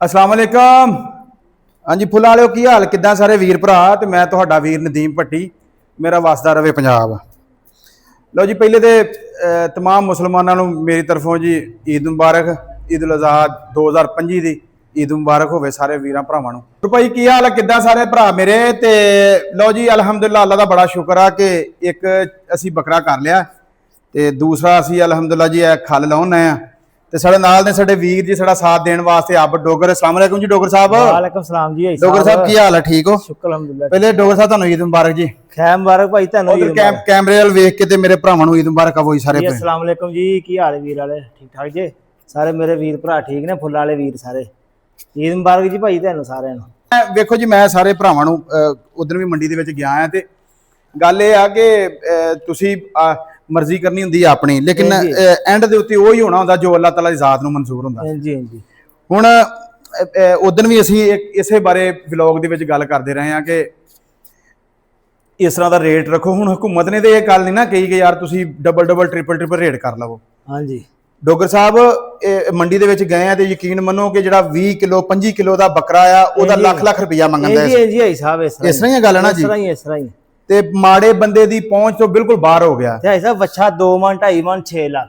ਅਸਲਾਮ ਅਲੈਕਮ। ਹਾਂਜੀ ਫੁੱਲਾਂ ਵਾਲਿਓ ਕੀ ਹਾਲ? ਕਿੱਦਾਂ ਸਾਰੇ ਵੀਰ ਭਰਾ? ਤੇ ਮੈਂ ਤੁਹਾਡਾ ਵੀਰ ਨਦੀਮ ਭੱਟੀ ਮੇਰਾ ਵਸਦਾ ਰਵੇ ਪੰਜਾਬ। ਲਓ ਜੀ ਪਹਿਲੇ ਤੇ ਅਹ, ਤਮਾਮ ਮੁਸਲਮਾਨਾਂ ਨੂੰ ਮੇਰੀ ਤਰਫੋਂ ਜੀ ਈਦ ਮੁਬਾਰਕ ਈਦ ਉਲ ਅਜ਼ਹਾ 2025 ਦੀ ਈਦ ਮੁਬਾਰਕ ਹੋਵੇ ਸਾਰੇ ਵੀਰਾਂ ਭਰਾਵਾਂ ਨੂੰ। ਤੇ ਭਾਈ ਕੀ ਹਾਲ ਕਿੱਦਾਂ ਸਾਰੇ ਭਰਾ ਮੇਰੇ? ਤੇ ਲਓ ਜੀ ਅਲਹਮਦੁਲਿਲਾ ਅੱਲਾ ਦਾ ਬੜਾ ਸ਼ੁਕਰ ਆ ਕਿ ਇੱਕ ਅਸੀਂ ਬੱਕਰਾ ਕਰ ਲਿਆ। ਤੇ ਦੂਸਰਾ ਅਸੀਂ ਅਲਹਮਦੁਲਿਲਾ ਜੀ ਇਹ ਖੱਲ ਲਾਉਣਾ ਆ। ਤੇ ਸਾਡੇ ਨਾਲ ਨੇ ਸਾਡੇ ਵੀਰ ਜੀ ਸਾਡਾ ਸਾਥ ਦੇਣ ਵਾਸਤੇ ਆਪ ਡੋਗਰ ਅਸਲਾਮ ਅਲੈਕੁਮ ਜੀ ਡੋਗਰ ਸਾਹਿਬ। ਵਾਲੇਕੁਮ ਸਲਾਮ ਜੀ ਡੋਗਰ ਸਾਹਿਬ ਕੀ ਹਾਲ ਹੈ? ਠੀਕ ਹੋ? ਸ਼ੁਕਰ ਅਲਹਮਦੁਲਿਲਾ। ਪਹਿਲੇ ਡੋਗਰ ਸਾਹਿਬ ਤੁਹਾਨੂੰ ਈਦ ਮੁਬਾਰਕ ਜੀ। ਖੈਰ ਮੁਬਾਰਕ ਭਾਈ ਤੁਹਾਨੂੰ ਉਧਰ ਕੈਮ ਕੈਮਰੇ ਵਾਲ ਵੇਖ ਕੇ ਤੇ ਮੇਰੇ ਭਰਾਵਾਂ ਨੂੰ ਈਦ ਮੁਬਾਰਕ ਆ ਵੋਈ ਸਾਰੇ ਜੀ ਭਰਾ। ਅਸਲਾਮ ਵਾਲੇਕੁਮ ਜੀ ਕੀ ਹਾਲ ਵੀਰ ਵਾਲੇ? ਠੀਕ ਠਾਕ ਜੀ? ਸਾਰੇ ਮੇਰੇ ਵੀਰ ਭਰਾ ਠੀਕ ਨੇ ਫੁੱਲਾਂ ਵਾਲੇ ਵੀਰ ਸਾਰੇ। ਈਦ ਮੁਬਾਰਕ ਜੀ ਭਾਈ ਤੁਹਾਨੂੰ ਸਾਰਿਆਂ ਨੂੰ। ਵੇਖੋ ਜੀ ਮੈਂ ਸਾਰੇ ਭਰਾਵਾਂ ਨੂੰ ਉਧਰ ਵੀ ਮੰਡੀ ਦੇ ਵਿੱਚ ਗਿਆ ਆ ਤੇ ਗੱਲ ਇਹ ਆ ਕਿ ਤੁਸੀਂ ਮਰਜ਼ੀ ਕਰਨੀ ਹੁੰਦੀ ਆ ਆਪਣੀ ਲੇਕਿਨ। ਐਂਡ ਦੇ ਉੱਤੇ ਉਹ ਹੀ ਹੋਣਾ ਹੁੰਦਾ ਜੋ ਅੱਲਾਹ ਤਾਲਾ ਦੀ ਜ਼ਾਤ ਨੂੰ ਮਨਜ਼ੂਰ ਹੁੰਦਾ। ਹਾਂਜੀ ਹਾਂਜੀ। ਹੁਣ ਉਦੋਂ ਵੀ ਅਸੀਂ ਇੱਕ ਇਸੇ ਬਾਰੇ ਵਲੌਗ ਦੇ ਵਿੱਚ ਗੱਲ ਕਰਦੇ ਰਹੇ ਹਾਂ ਕਿ ਇਸ ਤਰ੍ਹਾਂ ਦਾ ਰੇਟ ਰੱਖੋ। ਹੁਣ ਹਕੂਮਤ ਨੇ ਤੇ ਇਹ ਗੱਲ ਨਹੀਂ ਨਾ ਕਹੀ ਕਿ ਯਾਰ ਤੁਸੀਂ double double triple triple rate ਕਰ ਲਵੋ। ਹਾਂਜੀ। ਡੋਗਰ ਸਾਹਿਬ ਮੰਡੀ ਦੇ ਵਿੱਚ ਗਏ ਆ ਤੇ ਯਕੀਨ ਮੰਨੋ ਕਿ ਜਿਹੜਾ 20 ਕਿਲੋ 25 ਕਿਲੋ ਦਾ ਬੱਕਰਾ ਆ ਉਹਦਾ। ਲੱਖ ਲੱਖ ਰੁਪਇਆ ਮੰਗਦਾ ਹੈ ਹਾਂਜੀ ਭਾਈ ਸਾਹਿਬ ਇਸ ਤਰ੍ਹਾਂ ਇਸ ਤਰ੍ਹਾਂ ਹੀ ਗੱਲ ਹੈ ਨਾ ਇਸ ਜੀ? ਤਰ੍ਹਾਂ ਹੀ ਇਸ ਤਰ੍ਹਾਂ ਹੀ। ਤੇ ਮਾੜੇ ਬੰਦੇ ਦੀ ਪਹੁੰਚ ਤੋਂ ਬਿਲਕੁਲ ਬਾਹਰ ਹੋ ਗਿਆ। ਭਾਈ ਸਾਹਿਬ ਬੱਚਾ 2 ਮਨ 2.5 ਮਨ 6 ਲੱਖ।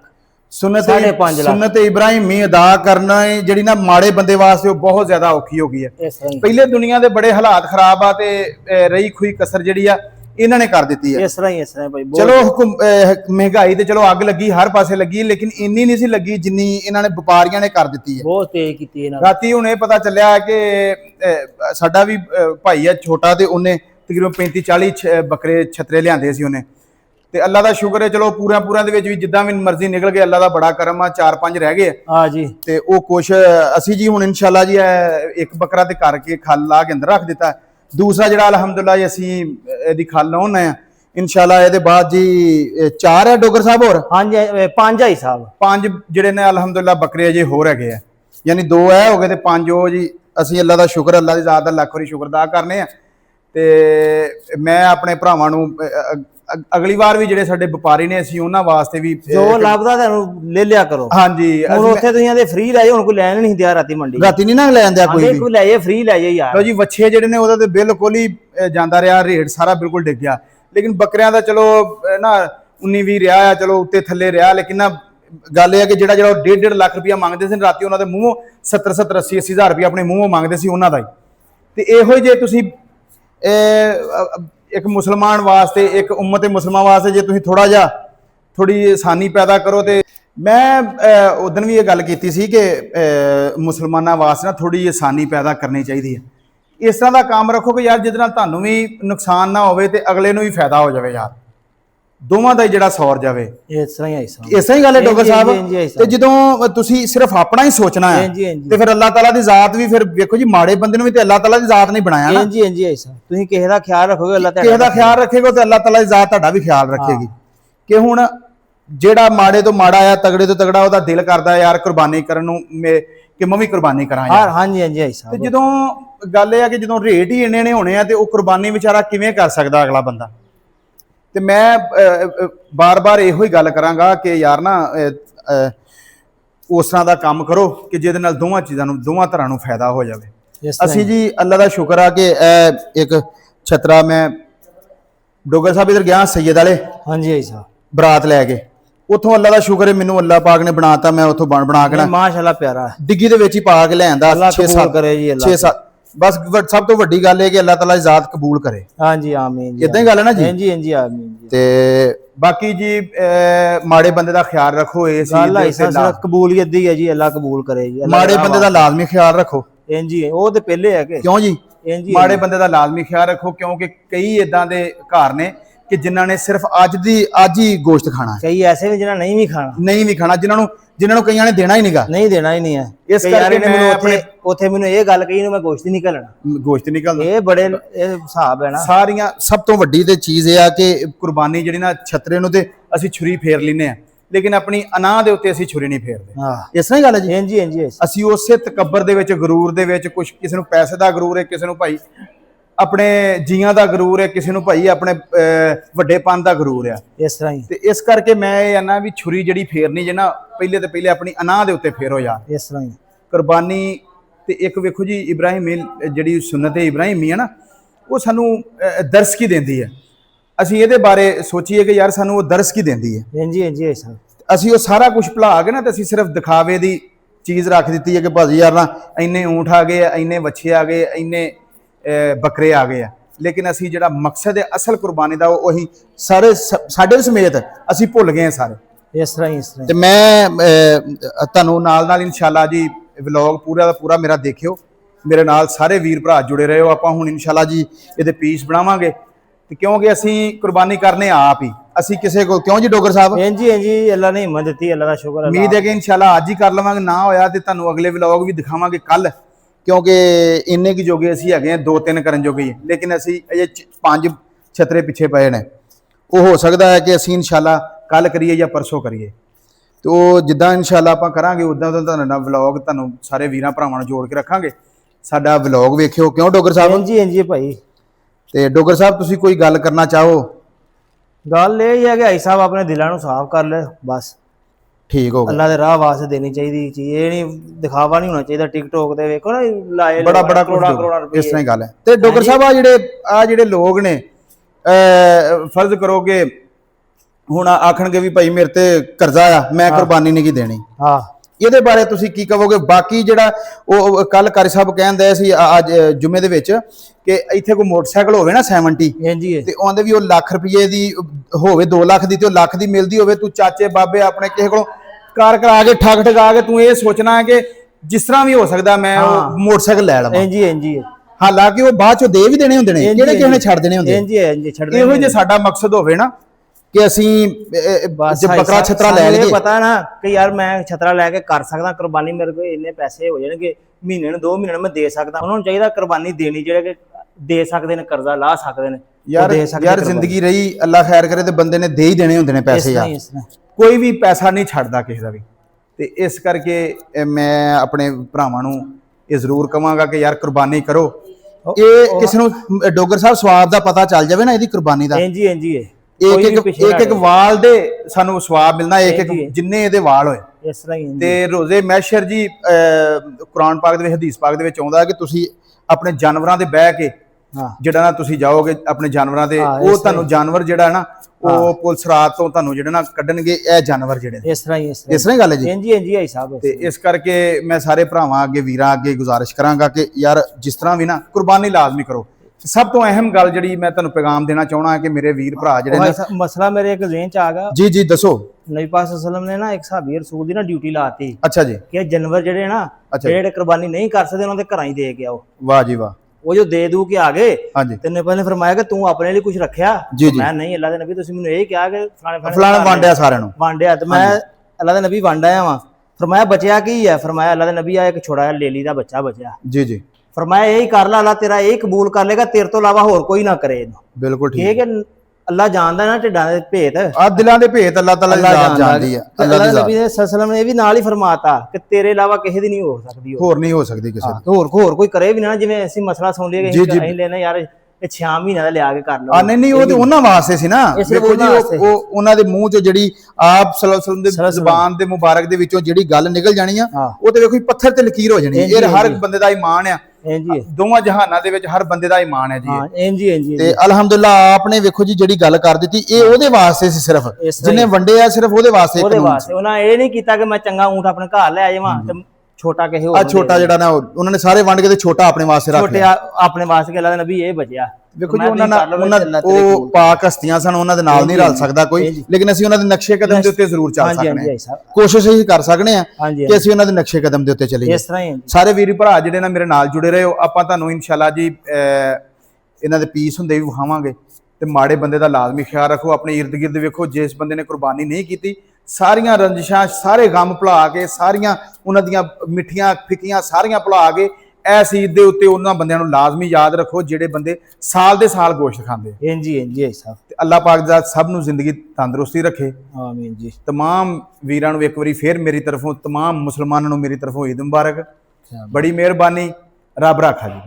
ਸੁਨਨਤ ਸਾਢੇ ਪੰਜ ਲੱਖ। ਇਬਰਾਹਿਮੀ ਅਦਾ ਕਰਨਾ ਇਹ ਜਿਹੜੀ ਨਾ ਮਾੜੇ ਬੰਦੇ ਵਾਸਤੇ ਉਹ ਬਹੁਤ ਜ਼ਿਆਦਾ ਔਖੀ ਹੋ ਗਈ ਹੈ। ਇਸ ਤਰ੍ਹਾਂ ਹੀ। ਪਹਿਲੇ ਦੁਨੀਆ ਦੇ ਬੜੇ ਹਾਲਾਤ ਖਰਾਬ ਆ ਤੇ ਅਹ, ਰਹੀ ਖੁਈ ਕਸਰ ਜਿਹੜੀ ਆ ਇਹਨਾਂ ਨੇ ਕਰ ਦਿੱਤੀ ਹੈ। ਇਸ ਤਰ੍ਹਾਂ ਹੀ ਇਸ ਤਰ੍ਹਾਂ ਹੀ ਭਾਈ ਬਹੁਤ- ਚਲੋ ਹੁਕਮ ਅਹ, ਮਹਿੰਗਾਈ ਤੇ ਚਲੋ ਅੱਗ ਲੱਗੀ ਹਰ ਪਾਸੇ ਲੱਗੀ ਲੇਕਿਨ ਇੰਨੀ ਨਹੀਂ ਸੀ ਲੱਗੀ ਜਿੰਨੀ ਇਹਨਾਂ ਨੇ ਵਪਾਰੀਆਂ ਨੇ ਕਰ ਦਿੱਤੀ ਹੈ। ਬਹੁਤ ਤੇਜ਼ ਕੀਤੀ ਇਹਨਾਂ ਨੇ। ਰਾਤੀ ਹੁਣ ਇਹ ਪਤਾ ਚੱਲਿਆ ਕਿ ਅਹ, ਸਾਡਾ ਵੀ ਅਹ, ਭਾਈ ਆ ਛੋਟਾ ਤੇ ਉਹਨੇ ਤਕਰੀਬਨ 35 40 ਛ- ਬੱਕਰੇ ਛਤਰੇ ਲਿਆਂਦੇ ਸੀ ਉਹਨੇ। ਤੇ ਅੱਲਾ ਦਾ ਸ਼ੁਕਰ ਹੈ ਚਲੋ ਪੂਰਿਆਂ ਪੂਰਿਆਂ ਦੇ ਵਿੱਚ ਵੀ ਜਿੱਦਾਂ ਵੀ ਮਰਜ਼ੀ ਨਿਕਲ ਗਏ ਅੱਲਾ ਦਾ ਬੜਾ ਕਰਮ ਆ ਚਾਰ ਪੰਜ ਰਹਿ ਗਏ। ਹਾਂ ਜੀ। ਤੇ ਉਹ ਕੁਛ ਅਸੀਂ ਜੀ ਹੁਣ ਇਨਸ਼ਾਅੱਲਾ ਜੀ ਇੱਕ ਬੱਕਰਾ ਤੇ ਕਰਕੇ ਖੱਲ ਲਾ ਕੇ ਅੰਦਰ ਰੱਖ ਦਿੱਤਾ। ਦੂਸਰਾ ਜਿਹੜਾ ਅਲਹਮਦੁਲਿਲਾ ਜੀ ਅਸੀਂ ਇਹਦੀ ਖੱਲ ਲਾਉਣਾ ਆ ਇਨਸ਼ਾਅੱਲਾ ਇਹਦੇ ਬਾਅਦ ਜੀ ਚਾਰ ਹੈ ਡੋਗਰ ਸਾਹਿਬ ਹੋਰ? ਹਾਂਜੀ ਪੰਜ ਆਈ ਸਾਹਿਬ। ਪੰਜ ਜਿਹੜੇ ਨੇ ਅਲਹਮਦੁਲਿਲਾ ਬੱਕਰੇ ਅਜੇ ਹੋਰ ਹੈਗੇ ਆ। ਯਾਨੀ ਦੋ ਐ ਹੋ ਗਏ ਤੇ ਪੰਜ ਉਹ ਜੀ ਅਸੀਂ ਅੱਲਾ ਦਾ ਸ਼ੁਕਰ ਅੱਲਾ ਦੀ ਜ਼ਾਤ ਦਾ ਲੱਖ ਵਾਰੀ ਸ਼ੁਕਰ ਅਦਾ ਕਰਨੇ ਆ। ਤੇ ਮੈਂ ਆਪਣੇ ਭਰਾਵਾਂ ਨੂੰ ਅਗਲੀ ਵਾਰ ਵੀ ਜਿਹੜੇ ਸਾਡੇ ਵਪਾਰੀ ਨੇ ਅਸੀਂ ਉਹਨਾਂ ਵਾਸਤੇ ਵੀ ਜੋ ਲੱਭਦਾ ਤੁਹਾਨੂੰ ਲੈ ਲਿਆ ਕਰੋ। ਹਾਂਜੀ ਹੁਣ ਉੱਥੇ ਤੁਸੀਂ ਆਂਦੇ ਫ੍ਰੀ ਲੈ ਜਾਓ ਹੁਣ ਕੋਈ ਲੈਣ ਨਹੀਂ ਦਿਆ ਰਾਤੀ ਮੰਡੀ ਰਾਤੀ ਨਹੀਂ ਨਾ ਲੈ ਆਂਦਿਆ ਕੋਈ ਵੀ। ਕੋਈ ਲੈ ਜਾਏ ਫ੍ਰੀ ਲੈ ਜਾਏ ਯਾਰ। ਲੋ ਜੀ ਵੱਛੇ ਜਿਹੜੇ ਨੇ ਉਹਦਾ ਤੇ ਬਿਲਕੁਲ ਹੀ ਜਾਂਦਾ ਰਿਹਾ ਰੇਟ ਸਾਰਾ ਬਿਲਕੁਲ ਡਿੱਗ ਗਿਆ। ਲੇਕਿਨ ਬੱਕਰਿਆਂ ਦਾ ਚਲੋ ਨਾ 19 20 ਰਿਹਾ ਆ ਚਲੋ ਉੱਤੇ ਥੱਲੇ ਰਿਹਾ ਲੇਕਿਨ ਨਾ ਗੱਲ ਇਹ ਹੈ ਕਿ ਜਿਹੜਾ ਜਿਹੜਾ 1.5 ਲੱਖ ਰੁਪਇਆ ਮੰਗਦੇ ਸੀ ਰਾਤੀ ਉਹਨਾਂ ਦੇ ਮੂੰਹੋਂ 70 70 80 80 ਹਜ਼ਾਰ ਰੁਪਇਆ ਆਪਣੇ ਮੂੰਹੋਂ ਮੰਗਦੇ ਸੀ ਉਹਨਾਂ ਦਾ ਹੀ। ਤੇ ਇਹੋ ਜੇ ਤੁਸੀਂ ਇੱਕ ਮੁਸਲਮਾਨ ਵਾਸਤੇ, ਇੱਕ ਉਮਤ ਮੁਸਲਮਾਨ ਵਾਸਤੇ ਜੇ ਤੁਸੀਂ ਥੋੜਾ ਜਿਹਾ ਥੋੜੀ ਆਸਾਨੀ ਪੈਦਾ ਕਰੋ ਤੇ ਮੈਂ ਉਦੋਂ ਵੀ ਇਹ ਗੱਲ ਕੀਤੀ ਸੀ ਕਿ ਮੁਸਲਮਾਨਾਂ ਵਾਸਤੇ ਨਾ ਥੋੜੀ ਆਸਾਨੀ ਪੈਦਾ ਕਰਨੀ ਚਾਹੀਦੀ ਹੈ। ਇਸ ਤਰ੍ਹਾਂ ਦਾ ਕੰਮ ਰੱਖੋ ਕਿ ਯਾਰ ਜਿਹਦੇ ਨਾਲ ਤੁਹਾਨੂੰ ਵੀ ਨੁਕਸਾਨ ਨਾ ਹੋਵੇ ਤੇ ਅਗਲੇ ਨੂੰ ਵੀ ਫਾਇਦਾ ਹੋ ਜਾਵੇ ਯਾਰ। ਦੋਵਾਂ ਦਾ ਹੀ ਜਿਹੜਾ ਸੌਰ ਜਾਵੇ। ਇਸ ਤਰ੍ਹਾਂ ਹੀ ਆਈ ਸਾਹਿਬ ਇਸੇ ਹੀ ਗੱਲ ਹੈ ਡੋਗਰ ਸਾਹਿਬ। ਤੇ ਜਦੋਂ ਤੁਸੀਂ ਸਿਰਫ ਆਪਣਾ ਹੀ ਸੋਚਣਾ ਹੈ। ਤੇ ਫਿਰ ਅੱਲਾਹ ਤਾਲਾ ਦੀ ਜ਼ਾਤ ਵੀ ਫਿਰ ਵੇਖੋ ਜੀ ਮਾੜੇ ਬੰਦੇ ਨੂੰ ਵੀ ਤੇ ਅੱਲਾਹ ਤਾਲਾ ਦੀ ਜ਼ਾਤ ਨਹੀਂ ਬਣਾਇਆ ਨਾ। ਹਾਂਜੀ ਹਾਂਜੀ ਆਈ ਸਾਹਿਬ ਤੁਸੀਂ ਕਿਸੇ ਦਾ ਖਿਆਲ ਰੱਖੋਗੇ ਅੱਲਾਹ ਕਿਸੇ ਦਾ ਖਿਆਲ ਰੱਖੇਗਾ ਤੇ ਅੱਲਾਹ ਤਾਲਾ ਦੀ ਜ਼ਾਤ ਤੁਹਾਡਾ ਵੀ ਖਿਆਲ ਰੱਖੇਗੀ। ਕਿ ਹੁਣ ਜਿਹੜਾ ਮਾੜੇ ਤੋਂ ਮਾੜਾ ਆ ਤਗੜੇ ਤੋਂ ਤਗੜਾ ਉਹਦਾ ਦਿਲ ਕਰਦਾ ਯਾਰ ਕੁਰਬਾਨੀ ਕਰਨ ਨੂੰ ਕਿ ਮੈਂ ਵੀ ਕੁਰਬਾਨੀ ਕਰਾਂ ਯਾਰ। ਹਾਂਜੀ ਹਾਂਜੀ ਆਈ ਤੇ ਜਦੋਂ ਗੱਲ ਇਹ ਆ ਕਿ ਜਦੋਂ ਰੇਟ ਹੀ ਇੰਨੇ ਨੇ ਹੋਣੇ ਆ ਤੇ ਉਹ ਕੁਰਬਾਨੀ ਵਿਚਾਰਾ ਕਿਵੇਂ ਕਰ ਸਕਦਾ ਅਗਲਾ ਬੰਦਾ? ਤੇ ਮੈਂ ਬਾਰ-ਬਾਰ ਇਹੋ ਹੀ ਗੱਲ ਕਰਾਂਗਾ ਕਿ ਯਾਰ ਨਾ ਉਸ ਤਰ੍ਹਾਂ ਦਾ ਕੰਮ ਕਰੋ ਕਿ ਜਿਹਦੇ ਨਾਲ ਦੋਵਾਂ ਚੀਜ਼ਾਂ ਨੂੰ ਦੋਵਾਂ ਤਰ੍ਹਾਂ ਨੂੰ ਫਾਇਦਾ ਹੋ ਜਾਵੇ। ਅਸੀਂ ਜੀ ਅੱਲਾ ਦਾ ਸ਼ੁਕਰ ਆ ਕਿ ਇਹ ਇੱਕ ਛਤਰਾ ਮੈਂ ਡੋਗਰ ਸਾਹਿਬ ਇਧਰ ਗਿਆ ਸੈਯਦ ਵਾਲੇ ਹਾਂਜੀ ਆਈ ਸਾਹਿਬ ਬਰਾਤ ਲੈ ਕੇ। ਉਥੋਂ ਅੱਲਾ ਦਾ ਸ਼ੁਕਰ ਹੈ ਮੈਨੂੰ ਅੱਲਾ ਪਾਕ ਨੇ ਬਣਾਤਾ ਮੈਂ ਉਥੋਂ ਬਣ ਬਣਾ ਕੇ ਮਾਸ਼ਾਅੱਲਾ ਪਿਆਰਾ। ਡਿੱਗੀ ਦੇ ਵਿੱਚ ਹੀ ਪਾ ਕੇ ਲਿਆਂਦਾ ਅੱਲਾ 6 ਕਬੂਲ ਕਰੇ ਜੀ ਅੱਲਾ 6 7 ਬਸ ਵ- ਸਭ ਤੋਂ ਵੱਡੀ ਗੱਲ ਇਹ ਕਿ ਅੱਲਾਹ ਤਾਲਾ ਜ਼ਾਤ ਕਬੂਲ ਕਰੇ। ਹਾਂਜੀ ਆਮੀਨ ਜੀ ਇਦਾਂ ਹੀ ਗੱਲ ਹੈ ਨਾ ਜੀ? ਹਾਂਜੀ ਹਾਂਜੀ ਆਮੀਨ ਜੀ। ਤੇ ਬਾਕੀ ਜੀ ਅਹ, ਮਾੜੇ ਬੰਦੇ ਦਾ ਖਿਆਲ ਰੱਖੋ ਇਸ ਗੱਲ ਚੀਜ਼ ਆਈ ਦੇ ਉੱਤੇ ਸਾਹਿਬ ਕਬੂਲੀਅਤ ਦੀ ਹੈ ਜੀ ਅੱਲਾ ਕਬੂਲ ਕਰੇ ਜੀ ਅੱਲਾ ਮਾੜੇ ਬੰਦੇ ਦਾ ਲਾਜ਼ਮੀ ਖਿਆਲ ਰੱਖੋ। ਹਾਂਜੀ ਉਹ ਤੇ ਪਹਿਲੇ ਹੈ ਕਿ। ਕਿਉਂ ਜੀ? ਹਾਂਜੀ ਮਾੜੇ ਬੰਦੇ ਦਾ ਲਾਜ਼ਮੀ ਖਿਆਲ ਰੱਖੋ ਕਿਉਂਕਿ ਕਈ ਇਦਾਂ ਦੇ ਘਰ ਨੇ ਕਿ ਜਿਨ੍ਹਾਂ ਨੇ ਸਿਰਫ ਅੱਜ ਦੀ ਅੱਜ ਹੀ ਗੋਸ਼ਤ ਖਾਣਾ ਹੈ। ਕਈ ਐਸੇ ਵੀ ਜਿਹਨਾਂ ਨਹੀਂ ਵੀ ਖਾਣਾ। ਨਹੀਂ ਵੀ ਖਾਣਾ ਜਿਨ੍ਹਾਂ ਨੂੰ ਜਿਨ੍ਹਾਂ ਨੂੰ ਕਈਆਂ ਨੇ ਦੇਣਾ ਹੀ ਨਹੀਂਗਾ। ਨਹੀਂ ਦੇਣਾ ਹੀ ਨਹੀਂ ਹੈ। ਇਸ ਕਰਕੇ ਮੈਨੂੰ ਉੱਥੇ ਉੱਥੇ ਮੈਨੂੰ ਇਹ ਗੱਲ ਕਹੀ ਨੂੰ ਮੈਂ ਗੋਸ਼ਤ ਹੀ ਨਹੀਂ ਘੱਲਣਾ। ਗੋਸ਼ਤ ਨਿਕਲਦਾ ਇਹ ਬੜੇ ਇਹ ਹਿਸਾਬ ਹੈ ਨਾ। ਸਾਰੀਆਂ ਸਭ ਤੋਂ ਵੱਡੀ ਤੇ ਚੀਜ਼ ਇਹ ਆ ਕਿ ਕੁਰਬਾਨੀ ਜਿਹੜੀ ਨਾ ਛਤਰੇ ਨੂੰ ਤੇ ਅਸੀਂ ਛੁਰੀ ਫੇਰ ਲੈਨੇ ਆ ਲੇਕਿਨ ਆਪਣੀ ਅਨਾਹ ਦੇ ਉੱਤੇ ਅਸੀਂ ਛੁਰੀ ਨਹੀਂ ਫੇਰਦੇ। ਹਾਂ। ਇਸ ਤਰ੍ਹਾਂ ਹੀ ਗੱਲ ਹੈ ਜੀ। ਹਾਂਜੀ ਹਾਂਜੀ। ਅਸੀਂ ਉਸੇ ਤਕੱਬਰ ਦੇ ਵਿੱਚ ਗਰੂਰ ਦੇ ਵਿੱਚ ਕੁਝ ਕਿਸੇ ਨੂੰ ਪੈਸੇ ਦਾ ਗਰੂਰ ਹੈ ਕਿਸੇ ਨੂੰ ਭਾਈ। ਆਪਣੇ ਜੀਆਂ ਦਾ ਗਰੂਰ ਹੈ ਕਿਸੇ ਨੂੰ ਭਾਈ ਆਪਣੇ ਵੱਡੇਪਨ ਦਾ ਗਰੂਰ ਆ। ਇਸ ਤਰ੍ਹਾਂ ਹੀ। ਤੇ ਇਸ ਕਰਕੇ ਮੈਂ ਇਹ ਆਨਾ ਵੀ ਛੁਰੀ ਜਿਹੜੀ ਫੇਰਨੀ ਜੇ ਨਾ ਪਹਿਲੇ ਤੇ ਪਹਿਲੇ ਆਪਣੀ ਅਨਾਹ ਦੇ ਉੱਤੇ ਫੇਰੋ ਯਾਰ। ਇਸ ਤਰ੍ਹਾਂ ਹੀ। ਕੁਰਬਾਨੀ ਤੇ ਇੱਕ ਵੇਖੋ ਜੀ ਇਬਰਾਹਿਮੀ ਜਿਹੜੀ ਸੁਨਨਤ ਇਬਰਾਹਿਮੀ ਹੈ ਨਾ ਉਹ ਸਾਨੂੰ ਦਰਸ ਕੀ ਦਿੰਦੀ ਹੈ? ਅਸੀਂ ਇਹਦੇ ਬਾਰੇ ਸੋਚੀਏ ਕਿ ਯਾਰ ਸਾਨੂੰ ਉਹ ਦਰਸ ਕੀ ਦਿੰਦੀ ਹੈ? ਹਾਂਜੀ ਹਾਂਜੀ ਸਾਹਿਬ ਅਸੀਂ ਉਹ ਸਾਰਾ ਕੁਝ ਭੁਲਾ ਕੇ ਨਾ ਤੇ ਅਸੀਂ ਸਿਰਫ ਦਿਖਾਵੇ ਦੀ ਚੀਜ਼ ਰੱਖ ਦਿੱਤੀ ਹੈ ਕਿ ਭਾਜੀ ਯਾਰ ਨਾ ਇੰਨੇ ਊਂਠ ਆ ਗਏ ਆ ਇੰਨੇ ਵੱਛੇ ਆ ਗਏ ਇੰਨੇ ਬੱਕਰੇ ਆ ਗਏ ਆ। ਲੇਕਿਨ ਅਸੀਂ ਜਿਹੜਾ ਮਕਸਦ ਹੈ ਅਸਲ ਕੁਰਬਾਨੀ ਦਾ ਉਹ ਉਹੀ ਸਾਰੇ ਸਾਡੇ ਸਮੇਤ ਅਸੀਂ ਭੁੱਲ ਗਏ ਹਾਂ ਸਾਰੇ। ਇਸ ਤਰ੍ਹਾਂ ਹੀ ਇਸ ਤਰ੍ਹਾਂ ਹੀ। ਤੇ ਮੈਂ ਤੁਹਾਨੂੰ ਨਾਲ ਨਾਲ ਇਨਸ਼ਾਅੱਲਾ ਜੀ ਵਲੌਗ ਪੂਰਾ ਦਾ ਪੂਰਾ ਮੇਰਾ ਦੇਖਿਓ। ਮੇਰੇ ਨਾਲ ਸਾਰੇ ਵੀਰ ਭਰਾ ਜੁੜੇ ਰਹੋ। ਆਪਾਂ ਹੁਣ ਇਨਸ਼ਾਅੱਲਾ ਜੀ ਇਹਦੇ ਪੀਸ ਬਣਾਵਾਂਗੇ। ਤੇ ਕਿਉਂਕਿ ਅਸੀਂ ਕੁਰਬਾਨੀ ਕਰਨੇ ਆਪ ਹੀ। ਅਸੀਂ ਕਿਸੇ ਕੋਲ ਕਿਉਂ ਜੀ ਡੋਗਰ ਸਾਹਿਬ? ਹਾਂਜੀ ਹਾਂਜੀ ਅੱਲਾ ਨੇ ਹਿੰਮਤ ਦਿੱਤੀ ਅੱਲਾ ਦਾ ਸ਼ੁਕਰ ਅੱਲਾ ਉਮੀਦ ਹੈ ਕਿ ਇਨਸ਼ਾਅੱਲਾ ਅੱਜ ਹੀ ਕਰ ਲਵਾਂਗੇ। ਨਾ ਹੋਇਆ ਤੇ ਤੁਹਾਨੂੰ ਅਗਲੇ ਵਲੌਗ ਵੀ ਦਿਖਾਵਾਂਗੇ ਕੱਲ ਕਿਉਂਕਿ ਇੰਨੇ ਕੀ ਜੋਗੇ ਅਸੀਂ ਹੈਗੇ ਆ ਦੋ ਤਿੰਨ ਕਰਨ ਜੋਗੇ ਲੇਕਿਨ ਅਸੀਂ ਅਜੇ ਪੰਜ ਛਤਰੇ ਪਿੱਛੇ ਪਏ ਨੇ। ਉਹ ਹੋ ਸਕਦਾ ਹੈ ਕਿ ਅਸੀਂ ਇਨਸ਼ਾਅੱਲਾ ਕੱਲ ਕਰੀਏ ਜਾਂ ਪਰਸੋਂ ਕਰੀਏ। ਤੇ ਉਹ ਜਿੱਦਾਂ ਇਨਸ਼ਾਅੱਲਾ ਆਪਾਂ ਕਰਾਂਗੇ ਉਦਾਂ ਦਾ ਤੁਹਾਨੂੰ ਨਾਲ ਵਲੌਗ ਤੁਹਾਨੂੰ ਸਾਰੇ ਵੀਰਾਂ ਭਰਾਵਾਂ ਨੂੰ ਜੋੜ ਕੇ ਰੱਖਾਂਗੇ। ਸਾਡਾ ਵਲੌਗ ਵੇਖਿਓ। ਕਿਉਂ ਡੋਗਰ ਸਾਹਿਬ? ਹਾਂਜੀ ਹਾਂਜੀ ਭਾਈ। ਤੇ ਡੋਗਰ ਸਾਹਿਬ ਤੁਸੀਂ ਕੋਈ ਗੱਲ ਕਰਨਾ ਚਾਹੋ? ਗੱਲ ਇਹ ਹੀ ਕਿ ਭਾਈ ਸਾਹਿਬ ਆਪਣੇ ਦਿਲਾਂ ਨੂੰ ਸਾਫ਼ ਕਰ ਲੈ ਬਸ। ਠੀਕ ਹੋ ਗਿਆ। ਅੱਲਾ ਦੇ ਰਾਹ ਵਾਸਤੇ ਦੇਣੀ ਚਾਹੀਦੀ ਚੀਜ਼। ਇਹ ਨਹੀਂ ਦਿਖਾਵਾ ਨਹੀਂ ਹੋਣਾ ਚਾਹੀਦਾ ਟਿਕਟੋਕ ਤੇ ਵੇਖੋ ਨਾ ਲਾਏ ਬੜਾ ਬੜਾ ਕਰੋੜਾਂ ਕਰੋੜਾਂ ਇਸ ਰੁਪਏ। ਤਰ੍ਹਾਂ ਹੀ ਗੱਲ ਹੈ। ਤੇ ਡੋਗਰ ਸਾਹਿਬ ਆ ਜਿਹੜੇ ਆ ਜਿਹੜੇ ਲੋਕ ਨੇ ਅ ਫਰਜ਼ ਕਰੋ ਕਿ ਹੁਣ ਆਖਣਗੇ ਵੀ ਭਾਈ ਮੇਰੇ ਤੇ ਕਰਜ਼ਾ ਆ ਮੈਂ ਕੁਰਬਾਨੀ ਨਹੀਂ ਕੀ ਦੇਣੀ। ਹਾਂ। ਇਹਦੇ ਬਾਰੇ ਤੁਸੀਂ ਕੀ ਕਹੋਗੇ? ਬਾਕੀ ਜਿਹੜਾ ਉਹ ਕੱਲ ਕਾਰੀ ਸਾਹਿਬ ਕਹਿੰਦੇ ਸੀ ਅੱਜ ਜੁਮੇ ਦੇ ਵਿੱਚ ਕਿ ਇੱਥੇ ਕੋਈ ਮੋਟਰਸਾਈਕਲ ਹੋਵੇ ਨਾ 70 ਹਾਂਜੀ ਤੇ ਉਹਦੇ ਵੀ ਉਹ ਲੱਖ ਰੁਪਏ ਦੀ ਹੋਵੇ 2 ਲੱਖ ਦੀ ਤੇ ਉਹ ਲੱਖ ਦੀ ਮਿਲਦੀ ਹੋਵੇ ਤੂੰ ਚਾਚੇ ਬਾਬੇ ਆਪਣੇ ਕਿਸੇ ਕੋਲੋਂ ਕਾਰ ਕਰਾ ਕੇ ਠੱਗ ਠਗਾ ਕੇ ਤੂੰ ਇਹ ਸੋਚਣਾ ਹੈ ਕਿ ਜਿਸ ਤਰ੍ਹਾਂ ਵੀ ਹੋ ਸਕਦਾ ਮੈਂ ਉਹ ਮੋਟਰਸਾਈਕਲ ਲੈ ਲਵਾਂ। ਹਾਂਜੀ ਹਾਂਜੀ ਹਾਲਾਂਕਿ ਉਹ ਬਾਅਦ ਚੋਂ ਦੇ ਵੀ ਦੇਣੇ ਹੁੰਦੇ ਨੇ ਜਿਹੜੇ ਕਿਸੇ ਨੇ ਛੱਡ ਦੇਣੇ ਹੁੰਦੇ। ਹਾਂਜੀ ਹਾਂਜੀ ਛੱਡ ਇਹੋ ਜੇ ਸਾਡਾ ਮਕਸਦ ਹੋਵੇ ਨਾ ਕਿ ਅਸੀਂ ਜੇ ਬੱਕਰਾ ਛਤਰਾ ਲੈ ਲਈਏ। ਪਤਾ ਨਾ ਕਿ ਯਾਰ ਮੈਂ ਛਤਰਾ ਲੈ ਕੇ ਕਰ ਸਕਦਾ ਕੁਰਬਾਨੀ ਮੇਰੇ ਕੋਲ ਇੰਨੇ ਪੈਸੇ ਹੋ ਜਾਣਗੇ ਮਹੀਨੇ ਨੂੰ 2 ਮਹੀਨੇ ਨੂੰ ਮੈਂ ਦੇ ਸਕਦਾ। ਉਹਨਾਂ ਨੂੰ ਚਾਹੀਦਾ ਕੁਰਬਾਨੀ ਦੇਣੀ ਜਿਹੜੇ ਕਿ ਦੇ ਸਕਦੇ ਨੇ ਕਰਜ਼ਾ ਲਾ ਸਕਦੇ ਨੇ ਯਾਰ ਯਾਰ। ਜ਼ਿੰਦਗੀ ਰਹੀ ਅੱਲਾ ਖੈਰ ਕਰੇ ਤੇ ਬੰਦੇ ਨੇ ਦੇ ਹੀ ਦੇਣੇ ਹੁੰਦੇ ਨੇ ਪੈਸੇ ਯਾਰ। ਕੋਈ ਵੀ ਪੈਸਾ ਨਹੀਂ ਛੱਡਦਾ ਕਿਸੇ ਦਾ ਵੀ ਤੇ ਇਸ ਕਰਕੇ ਮੈਂ ਆਪਣੇ ਭਰਾਵਾਂ ਨੂੰ ਇਹ ਜ਼ਰੂਰ ਕਵਾਂਗਾ ਕਿ ਯਾਰ ਕੁਰਬਾਨੀ ਕਰੋ ਇਹ ਕਿਸੇ ਨੂੰ ਡੋਗਰ ਸਾਹਿਬ ਸਵਾਬ ਦਾ ਪਤਾ ਚੱਲ ਜਾਵੇ ਨਾ ਇਹਦੀ ਕੁਰਬਾਨੀ ਦਾ ਹਾਂਜੀ ਹਾਂਜੀ ਇੱਕ ਇੱਕ ਇੱਕ ਇੱਕ ਵਾਲ ਦੇ ਸਾਨੂੰ ਸਵਾਬ ਮਿਲਣਾ ਇੱਕ। ਇੱਕ ਜਿੰਨੇ ਇਹਦੇ ਵਾਲ ਹੋਏ। ਇਸ ਤਰ੍ਹਾਂ ਹੀ। ਤੇ ਰੋਜ਼ੇ ਮੈਸ਼ਰ ਜੀ ਕੁਰਾਨ ਪਾਕ ਦੇ ਵਿੱਚ ਹਦੀਸ ਪਾਕ ਦੇ ਵਿੱਚ ਆਉਂਦਾ ਕਿ ਤੁਸੀਂ ਆਪਣੇ ਜਾਨਵਰਾਂ ਦੇ ਬਹਿ ਕੇ ਜਿਹੜਾ ਨਾ ਤੁਸੀਂ ਜਾਓਗੇ ਆਪਣੇ ਜਾਨਵਰਾਂ ਦੇ ਹਾਂ, ਉਹ ਤੁਹਾਨੂੰ ਜਾਨਵਰ ਜਿਹੜਾ ਨਾ ਉਹ ਪੁਲਿਸ ਰਾਤ ਤੋਂ ਤੁਹਾਨੂੰ ਜਿਹੜਾ ਨਾ ਕੱਢਣਗੇ ਇਹ ਜਾਨਵਰ ਜਿਹੜੇ। ਇਸ ਤਰ੍ਹਾਂ ਹੀ ਇਸ ਤਰ੍ਹਾਂ ਇਸ ਤਰ੍ਹਾਂ ਹੀ ਗੱਲ ਹੈ ਜੀ। ਹੀ। ਹਾਂਜੀ ਹਾਂਜੀ ਭਾਈ ਸਾਹਿਬ ਤੇ ਇਸ ਕਰਕੇ ਮੈਂ ਸਾਰੇ ਭਰਾਵਾਂ ਅੱਗੇ ਵੀਰਾਂ ਅੱਗੇ ਗੁਜ਼ਾਰਿਸ਼ ਕਰਾਂਗਾ ਕਿ ਯਾਰ ਜਿਸ ਤਰ੍ਹਾਂ ਵੀ ਨਾ ਕੁਰਬਾਨੀ ਲਾਜ਼ਮੀ ਕਰੋ। ਸਭ ਤੋਂ ਅਹਿਮ ਗੱਲ ਜਿਹੜੀ ਮੈਂ ਤੁਹਾਨੂੰ ਪੈਗਾਮ ਦੇਣਾ ਚਾਹਣਾ ਹੈ ਕਿ ਮੇਰੇ ਵੀਰ ਭਰਾ ਜਿਹੜੇ ਨੇ ਮਸਲਾ ਮੇਰੇ ਇੱਕ ਜ਼ਿਹਨ ਚ ਆ ਗਿਆ। ਜੀ ਜੀ ਦੱਸੋ। ਨਬੀ ਅਲੈਹਿ ਵਸੱਲਮ ਨੇ ਨਾ ਇੱਕ ਸਾਹਬੀ ਰਸੂਲ ਦੀ ਨਾ ਡਿਊਟੀ ਲਾਤੀ ਅੱਛਾ ਜੀ। ਕਿ ਜਾਨਵਰ ਜਿਹੜੇ ਨਾ। ਜਿਹੜੇ ਕੁਰਬਾਨੀ ਨਹੀਂ ਕਰ ਸਕਦੇ ਉਹਨਾਂ ਦੇ ਘਰਾਂ ਹੀ ਦੇ ਕੇ ਆਓ। ਵਾਹ ਜੀ ਵਾਹ। ਉਹ ਜੋ ਦੇ ਦੂ ਕੇ ਆ ਗਏ ਹਾਂਜੀ। ਤੇ ਨੇ ਪਹਿਲੇ ਫਰਮਾਇਆ ਕਿ ਤੂੰ ਆਪਣੇ ਲਈ ਕੁਝ ਰੱਖਿਆ। ਮੈਂ ਨਹੀਂ ਅੱਲਾ ਦੇ ਨਬੀ ਤੁਸੀਂ ਮੈਨੂੰ ਇਹ ਕਿਹਾ ਕਿ ਫਲਾਣੇ ਫਲਾਣਾ ਵਾਂਡਿਆ ਸਾਰਿਆਂ ਨੂੰ। ਵਾਂਡਿਆ ਤੇ ਮੈਂ ਅੱਲਾ ਦੇ ਨਬੀ ਵੰਡ ਆਇਆ ਵਾਂ। ਫਰਮਾਇਆ ਬਚਿਆ ਕੀ ਹੈ ਫਰਮਾਇਆ ਅੱਲਾ ਦੇ ਨਬੀ ਆ ਇੱਕ ਛੋੜਾ ਲੇਲੀ ਦਾ ਬੱਚਾ ਬਚਿਆ। ਜੀ ਜੀ। ਫਰਮਾਇਆ ਇਹ ਹੀ ਕਰ ਲਾ ਅੱਲਾ ਤੇਰਾ ਇਹ ਹੀ ਕਬੂਲ ਕਰ ਲੇਗਾ ਤੇਰੇ ਤੋਂ ਇਲਾਵਾ ਹੋਰ ਕੋਈ ਨਾ ਕਰੇ ਇਹਨੂੰ। ਬਿਲਕੁਲ ਠੀਕ। ਕਿ ਅੱਲਾ ਜਾਣਦਾ ਨਾ ਢਿੱਡਾਂ ਦੇ ਭੇਤ। ਆ ਦਿਲਾਂ ਦੇ ਭੇਤ ਅੱਲਾਹ ਤਾਲਾ ਦੀ ਜ਼ਾਤ ਜਾਣਦੀ। ਅੱਲਾ ਦੀ ਦੇ ਜ਼ਾਤ ਨਬੀ ਨੇ ਸੱਲਮ ਨੇ ਇਹ ਵੀ ਨਾਲ ਹੀ ਫਰਮਾਤਾ ਕਿ ਤੇਰੇ ਇਲਾਵਾ ਕਿਸੇ ਦੀ ਨਹੀਂ ਹੋ ਸਕਦੀ ਹੋਰ ਨਹੀਂ ਹੋ ਸਕਦੀ ਕਿਸੇ ਦੀ। ਹੋਰ ਹੋਰ ਕੋਈ ਕਰੇ ਵੀ ਨਾ ਜਿਵੇਂ ਅਸੀਂ ਮਸਲਾ ਸੁਣ ਲਈਏ ਕਿ। ਅਸੀਂ ਲੈਣਾ ਯਾਰ ਇਹ 6 ਮਹੀਨਿਆਂ ਦਾ ਲਿਆ ਕੇ ਕਰ ਲਓ। ਆ ਨਹੀਂ ਨਹੀਂ ਉਹ ਤੇ ਉਹਨਾਂ ਵਾਸਤੇ ਸੀ ਨਾ। ਦੇਖੋ ਜੀ ਉਹ- ਉਹਨਾਂ ਦੇ ਮੂੰਹ ਚੋਂ ਜਿਹੜੀ ਆਪ ਵਸੱਲਮ ਦੇ ਜ਼ੁਬਾਨ ਦੇ ਮੁਬਾਰਕ ਦੇ ਵਿੱਚੋਂ ਜਿਹੜੀ ਗੱਲ ਨਿਕਲ ਜਾਣੀ ਆ। ਉਹ ਤੇ ਵੇਖੋ ਪੱਥਰ ਤੇ ਲਕੀਰ ਹੋ ਜਾਣੀ। ਇਹ ਹਰ। ਬੰਦੇ ਦਾ ਈਮਾਨ ਆ। ਇੰਜੀ ਦੋਵਾਂ ਜਹਾਨਾਂ ਦੇ ਵਿੱਚ ਹਰ ਬੰਦੇ ਦਾ ਈਮਾਨ ਹੈ ਜੀ ਹਾਂ ਇੰਜੀ ਇੰਜੀ ਤੇ ਅਲਹਮਦੁਲਿਲਾ ਆਪਨੇ ਵੇਖੋ ਜੀ ਜਿਹੜੀ ਗੱਲ ਕਰ ਦਿੱਤੀ ਇਹ ਉਹਦੇ ਵਾਸਤੇ ਸੀ ਸਿਰਫ। ਜਿਨੇ ਵੰਡੇ ਆ ਸਿਰਫ ਉਹਦੇ ਵਾਸਤੇ ਉਹਦੇ ਵਾਸਤੇ। ਉਹਨਾਂ ਇਹ ਨਹੀਂ ਕੀਤਾ ਕਿ ਮੈਂ ਚੰਗਾ ਊਂਠ ਆਪਣੇ ਘਰ ਲੈ ਆਵਾਂ ਤੇ ਛੋਟਾ ਕਿਸੇ ਹੋਰ ਆ ਛੋਟਾ ਜਿਹੜਾ ਨਾ ਉਹ- ਉਹਨਾਂ ਨੇ ਸਾਰੇ ਵੰਡ ਕੇ ਤੇ ਛੋਟਾ ਆਪਣੇ ਵਾਸਤੇ ਰੱਖ ਛੋਟੇ ਲਿਆ। ਆ- ਆਪਣੇ ਵਾਸਤੇ ਅੱਲਾ ਦੇ ਨਬੀ ਇਹ ਬਚਿਆ। ਵੇਖੋ ਜੀ ਉਹਨਾਂ ਨਾਲ ਉਹਨਾਂ ਉਹ। ਪਾਕ ਹਸਤੀਆਂ ਸਨ ਉਹਨਾਂ ਦੇ ਨਾਲ ਨਹੀਂ ਰਲ ਸਕਦਾ ਕੋਈ। ਲੇਕਿਨ ਅਸੀਂ ਉਹਨਾਂ ਦੇ ਨਕਸ਼ੇ ਕਦਮ ਦੇ ਉੱਤੇ ਜ਼ਰੂਰ ਚੱਲ ਸਕਦੇ ਹਾਂ ਕੋਸ਼ਿਸ਼ ਇਹੀ ਕਰ ਸਕਦੇ ਹਾਂ ਕਿ ਅਸੀਂ ਉਹਨਾਂ ਦੇ ਨਕਸ਼ੇ ਕਦਮ ਦੇ ਉੱਤੇ ਚੱਲੀਏ ਇਸ ਤਰ੍ਹਾਂ ਹੀ। ਸਾਰੇ ਵੀਰ ਭਰਾ ਜਿਹੜੇ ਨਾ ਮੇਰੇ ਨਾਲ ਜੁੜੇ ਰਹੇ ਹੋ ਆਪਾਂ ਤੁਹਾਨੂੰ ਇਨਸ਼ਾਅੱਲਾ ਜੀ ਇਹਨਾਂ ਦੇ ਪੀਸ ਹੁੰਦੇ ਵੀ ਵਿਖਾਵਾਂਗੇ ਤੇ ਮਾੜੇ ਬੰਦੇ ਦਾ ਲਾਜ਼ਮੀ ਖਿਆਲ ਰੱਖੋ ਆਪਣੇ ਇਰਦ ਗਿਰਦ ਵੇਖੋ ਜਿਸ ਬੰਦੇ ਨੇ ਕੁਰਬਾਨੀ ਨਹੀਂ ਕੀਤੀ ਸਾਰੀਆਂ ਰੰਜਿਸ਼ਾਂ ਸਾਰੇ ਗਮ ਭੁਲਾ ਕੇ ਸਾਰੀਆਂ ਉਹਨਾਂ ਦੀਆਂ ਮਿੱਠੀਆਂ ਫਿੱਕੀਆਂ ਸਾਰੀਆਂ ਭੁਲਾ ਕੇ ਐਸ ਈਦ ਦੇ ਉੱਤੇ ਉਹਨਾਂ ਬੰਦਿਆਂ ਨੂੰ ਲਾਜ਼ਮੀ ਯਾਦ ਰੱਖੋ ਜਿਹੜੇ ਬੰਦੇ ਸਾਲ ਦੇ ਸਾਲ ਗੋਸ਼ਤ ਖਾਂਦੇ ਆ। ਇੰਜੀ ਇੰਜੀ ਸਾਹਿਬ ਤੇ ਅੱਲਾਹ ਪਾਕ ਦਾ ਸਭ ਨੂੰ ਜ਼ਿੰਦਗੀ ਤੰਦਰੁਸਤੀ ਰੱਖੇ ਆਮੀਨ ਜੀ तमाम ਵੀਰਾਂ ਨੂੰ ਇੱਕ ਵਾਰੀ ਫੇਰ ਮੇਰੀ ਤਰਫੋਂ तमाम ਮੁਸਲਮਾਨਾਂ ਨੂੰ ਮੇਰੀ ਤਰਫੋਂ ਈਦ ਮੁਬਾਰਕ ਬੜੀ ਮਿਹਰਬਾਨੀ ਰੱਬ ਰਾਖਾ ਜੀ